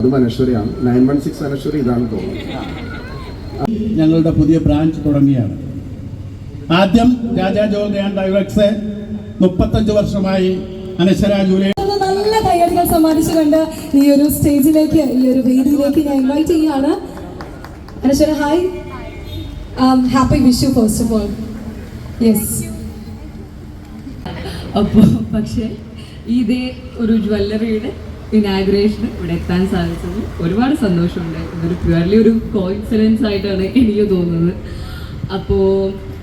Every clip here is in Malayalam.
അതും അനശ്വരയാണ് നയൻ വൺ സിക്സ് അനശ്വര ഇതാണ് തോന്നുന്നത്. ഞങ്ങളുടെ പുതിയ ബ്രാഞ്ച് തുടങ്ങിയാണ്. ആദ്യം രാജാ ജോർജാൻ ഡൈവക്സ് മുപ്പത്തഞ്ച് വർഷമായി അനശ്വര ജൂലൈ നല്ല കയ്യടികൾ സമ്മാനിച്ചുകൊണ്ട് ഈ ഒരു സ്റ്റേജിലേക്ക് ഈ ഒരു വേദിയിലേക്ക് ഞാൻ ഇൻവൈറ്റ് ചെയ്യാണ് Anaswara hi happy Vishu first of all yes അപ്പോൾ പക്ഷേ ഇതേ ഒരു ജ്വല്ലറിയുടെ ഇനാഗ്രേഷന് ഇവിടെ എത്താൻ സാധിച്ചത് ഒരുപാട് സന്തോഷമുണ്ട്. ഇതൊരു പ്യുവർലി ഒരു കോയിൻസിഡൻസ് ആയിട്ടാണ് എനിക്ക് തോന്നുന്നത്. അപ്പോൾ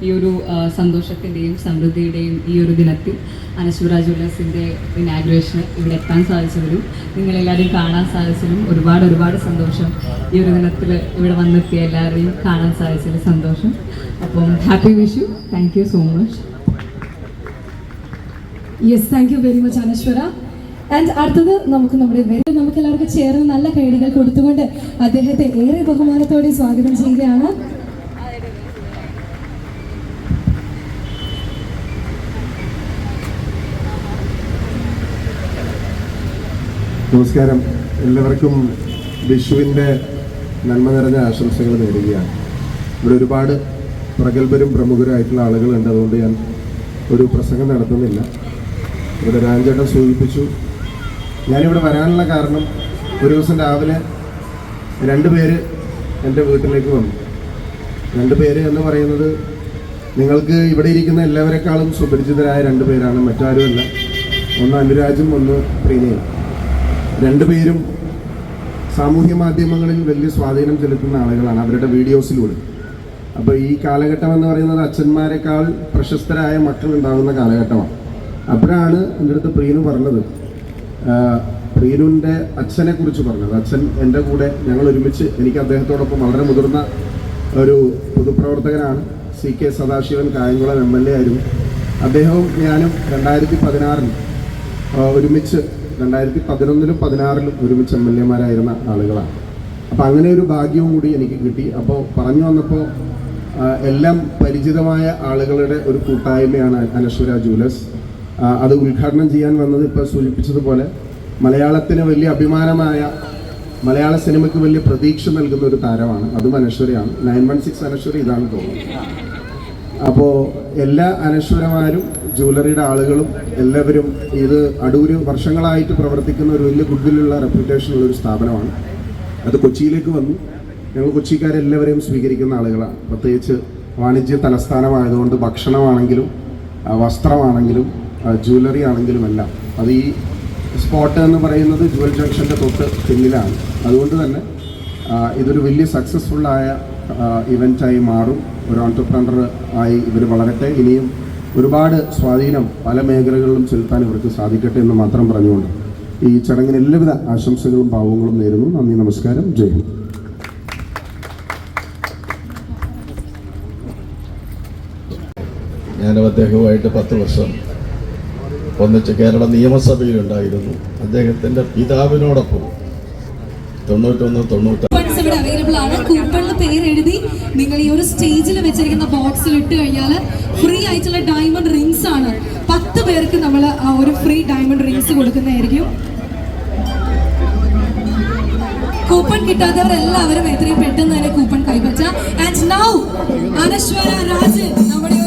ഈ ഒരു സന്തോഷത്തിന്റെയും സമൃദ്ധിയുടെയും ഈ ഒരു ദിനത്തിൽ അനശ്വരാജ് ഉല്ലാസിന്റെ ഇനാഗ്രേഷന് ഇവിടെ എത്താൻ സാധിച്ചതിലും നിങ്ങളെല്ലാവരെയും കാണാൻ സാധിച്ചതിലും ഒരുപാട് ഒരുപാട് സന്തോഷം. ഈ ഒരു ദിനത്തിൽ ഇവിടെ വന്നെത്തിയ എല്ലാവരെയും കാണാൻ സാധിച്ചതിൽ സന്തോഷം. അപ്പം happy Vishu thank you so much yes thank you very much Anaswara. And അടുത്തത് നമുക്ക് നമ്മുടെ നമുക്ക് എല്ലാവർക്കും ചേർന്ന് നല്ല കൈഡികൾ കൊടുത്തുകൊണ്ട് അദ്ദേഹത്തെ ഏറെ ബഹുമാനത്തോടെ സ്വാഗതം ചെയ്യുകയാണ്. നമസ്കാരം. എല്ലാവർക്കും വിഷുവിന്റെ നന്മ നിറഞ്ഞ ആശംസകൾ നേടുകയാണ് ഇവിടെ ഒരുപാട് പ്രഗത്ഭരും പ്രമുഖരായിട്ടുള്ള ആളുകളുണ്ട്. അതുകൊണ്ട് ഞാൻ ഒരു പ്രസംഗം നടത്തുന്നില്ല. ഇവിടെ രാജേട്ടൻ സൂചിപ്പിച്ചു ഞാനിവിടെ വരാനുള്ള കാരണം ഒരു ദിവസം രാവിലെ രണ്ട് പേര് എന്റെ വീട്ടിലേക്ക് വന്നു. രണ്ട് പേര് എന്ന് പറയുന്നത് നിങ്ങൾക്ക് ഇവിടെ ഇരിക്കുന്ന എല്ലാവരെക്കാളും സുപരിചിതരായ രണ്ട് പേരാണ്. മറ്റാരുമല്ല. ഒന്ന് അനുരാജും ഒന്ന് പ്രീനയും രണ്ടുപേരും സാമൂഹ്യ മാധ്യമങ്ങളിൽ വലിയ സ്വാധീനം ചെലുത്തുന്ന ആളുകളാണ് അവരുടെ വീഡിയോസിലൂടെ. അപ്പോൾ ഈ കാലഘട്ടം എന്ന് പറയുന്നത് അച്ഛന്മാരെക്കാൾ പ്രശസ്തരായ മക്കൾ ഉണ്ടാകുന്ന കാലഘട്ടമാണ്. അപ്പോഴാണ് എന്റെ അടുത്ത് പ്രീനു പറഞ്ഞത് പ്രീനുവിന്റെ അച്ഛനെ കുറിച്ച് പറഞ്ഞത്. അച്ഛൻ എന്റെ കൂടെ ഞങ്ങൾ ഒരുമിച്ച് എനിക്ക് അദ്ദേഹത്തോടൊപ്പം വളരെ മുതിർന്ന ഒരു പൊതുപ്രവർത്തകനാണ്. C K Sadasivan Kayamkulam M L A ആയിരുന്നു. അദ്ദേഹവും ഞാനും രണ്ടായിരത്തി പതിനാറിൽ ഒരുമിച്ച് രണ്ടായിരത്തി പതിനൊന്നിലും പതിനാറിലും ഒരുമിച്ച് എം എൽ എമാരായിരുന്ന ആളുകളാണ്. അപ്പം അങ്ങനെ ഒരു ഭാഗ്യവും കൂടി എനിക്ക് കിട്ടി. അപ്പോൾ പറഞ്ഞു വന്നപ്പോൾ എല്ലാം പരിചിതമായ ആളുകളുടെ ഒരു കൂട്ടായ്മയാണ് അനശ്വര ജൂലസ് അത് ഉദ്ഘാടനം ചെയ്യാൻ വന്നത് ഇപ്പോൾ സൂചിപ്പിച്ചതുപോലെ മലയാളത്തിന് വലിയ അഭിമാനമായ മലയാള സിനിമയ്ക്ക് വലിയ പ്രതീക്ഷ നൽകുന്ന ഒരു താരമാണ്. അതും അനശ്വരയാണ്. നയൻ വൺ സിക്സ് അനശ്വര ഇതാണ് തോന്നുന്നത് അപ്പോൾ എല്ലാ അനശ്വരമാരും ജ്വല്ലറിയുടെ ആളുകളും എല്ലാവരും ഇത് അടൂര് വർഷങ്ങളായിട്ട് പ്രവർത്തിക്കുന്ന ഒരു വലിയ ഗുഡ്വില്ലുള്ള റെപ്യൂട്ടേഷനുള്ള ഒരു സ്ഥാപനമാണ്. അത് കൊച്ചിയിലേക്ക് വന്നു. ഞങ്ങൾ കൊച്ചിക്കാരെല്ലാവരെയും സ്വീകരിക്കുന്ന ആളുകളാണ്. പ്രത്യേകിച്ച് വാണിജ്യ തലസ്ഥാനമായതുകൊണ്ട് ഭക്ഷണമാണെങ്കിലും വസ്ത്രമാണെങ്കിലും ആ, ജ്വല്ലറി ആണെങ്കിലും എല്ലാം. അത് ഈ സ്പോട്ട് എന്ന് പറയുന്നത് ജുവൽ ജംഗ്ഷന്റെ തൊട്ട് പിന്നിലാണ്. അതുകൊണ്ട് തന്നെ ഇതൊരു വലിയ സക്സസ്ഫുള്ളായ ഇവന്റായി മാറും. ഒരു ഓൺടർപ്രണർ ആയി ഇവർ വളരട്ടെ. ഇനിയും ഒരുപാട് സ്വാധീനം പല മേഖലകളിലും ചെലുത്താൻ ഇവർക്ക് സാധിക്കട്ടെ എന്ന് മാത്രം പറഞ്ഞുകൊണ്ട് ഈ ചടങ്ങിന് എല്ലാവിധ ആശംസകളും ഭാവങ്ങളും നേരുന്നു. നന്ദി നമസ്കാരം. ജയ് ഹിന്ദ്. ഞാനും അദ്ദേഹവുമായിട്ട് പത്ത് വർഷം ഒന്നിച്ച് കേരള നിയമസഭയിലുണ്ടായിരുന്നു. അദ്ദേഹത്തിന്റെ പിതാവിനോടൊപ്പം തൊണ്ണൂറ്റൊന്ന് തൊണ്ണൂറ്റി ഇവിടെ അവൈലബിൾ ആണ്. കൂപ്പണിൽ പേര് എഴുതി നിങ്ങൾ ഈ ഒരു സ്റ്റേജിൽ വെച്ചിരിക്കുന്ന ബോക്സിൽ ഇട്ട് കഴിഞ്ഞാൽ ഫ്രീ ആയിട്ടുള്ള ഡയമണ്ട് റിങ്സ് ആണ്. പത്ത് പേർക്ക് നമ്മൾ ആ ഒരു ഫ്രീ ഡയമണ്ട് റിങ്സ് കൊടുക്കുന്നതായിരിക്കും. കൂപ്പൺ കിട്ടാത്തവർ എല്ലാവരും എത്രയും പെട്ടെന്ന് തന്നെ കൂപ്പൺ കൈപ്പറ്റ ആൻഡ് നൗ അനശ്വര രാജൻ നമ്മുടെ